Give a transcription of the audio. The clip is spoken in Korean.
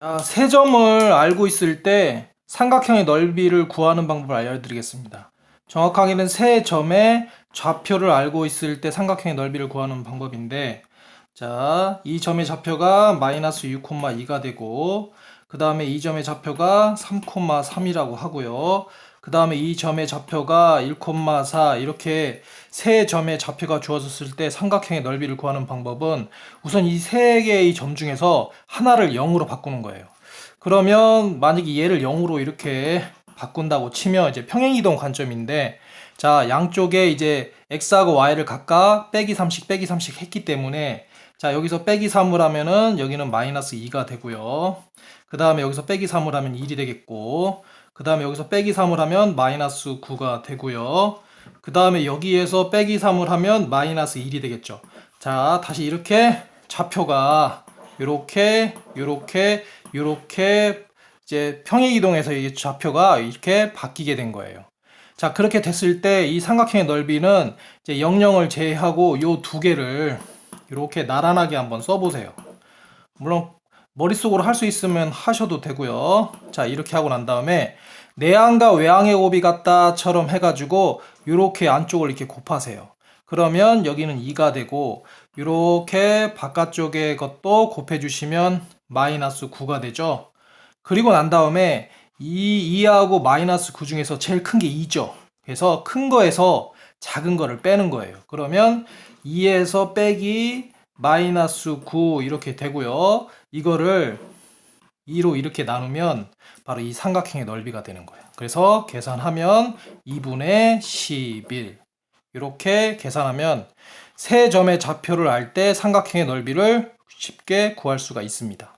자, 세 점을 알고 있을 때 삼각형의 넓이를 구하는 방법을 알려드리겠습니다. 정확하게는 세 점의 좌표를 알고 있을 때 삼각형의 넓이를 구하는 방법인데, 자, 이 점의 좌표가 마이너스 6,2가 되고, 그 다음에 이 점의 좌표가 3,3이라고 하고요. 그 다음에 이 점의 좌표가 1,4 이렇게 세 점의 좌표가 주어졌을 때 삼각형의 넓이를 구하는 방법은 우선 이 세 개의 점 중에서 하나를 0으로 바꾸는 거예요. 그러면 만약에 얘를 0으로 이렇게 바꾼다고 치면 이제 평행이동 관점인데 자 양쪽에 이제 x하고 y를 각각 빼기 3씩 빼기 3씩 했기 때문에 자 여기서 빼기 3을 하면은 여기는 마이너스 2가 되고요. 그 다음에 여기서 빼기 3을 하면 1이 되겠고 그 다음에 여기서 빼기 3을 하면 마이너스 9가 되고요. 그 다음에 여기에서 빼기 3을 하면 마이너스 1이 되겠죠. 자, 다시 이렇게 좌표가 요렇게, 요렇게, 요렇게 이제 평행 이동해서 이 좌표가 이렇게 바뀌게 된 거예요. 자, 그렇게 됐을 때 이 삼각형의 넓이는 이제 00을 제외하고 요 두 개를 이렇게 나란하게 한번 써보세요. 물론 머릿속으로 할 수 있으면 하셔도 되고요. 자, 이렇게 하고 난 다음에 내항과 외항의 곱이 같다처럼 해가지고 이렇게 안쪽을 이렇게 곱하세요. 그러면 여기는 2가 되고 이렇게 바깥쪽의 것도 곱해주시면 마이너스 9가 되죠. 그리고 난 다음에 이 2하고 마이너스 9 중에서 제일 큰 게 2죠. 그래서 큰 거에서 작은 거를 빼는 거예요. 그러면 2에서 빼기 마이너스 9 이렇게 되고요. 이거를 2로 이렇게 나누면 바로 이 삼각형의 넓이가 되는 거예요. 그래서 계산하면 2분의 11 이렇게 계산하면 세 점의 좌표를 알 때 삼각형의 넓이를 쉽게 구할 수가 있습니다.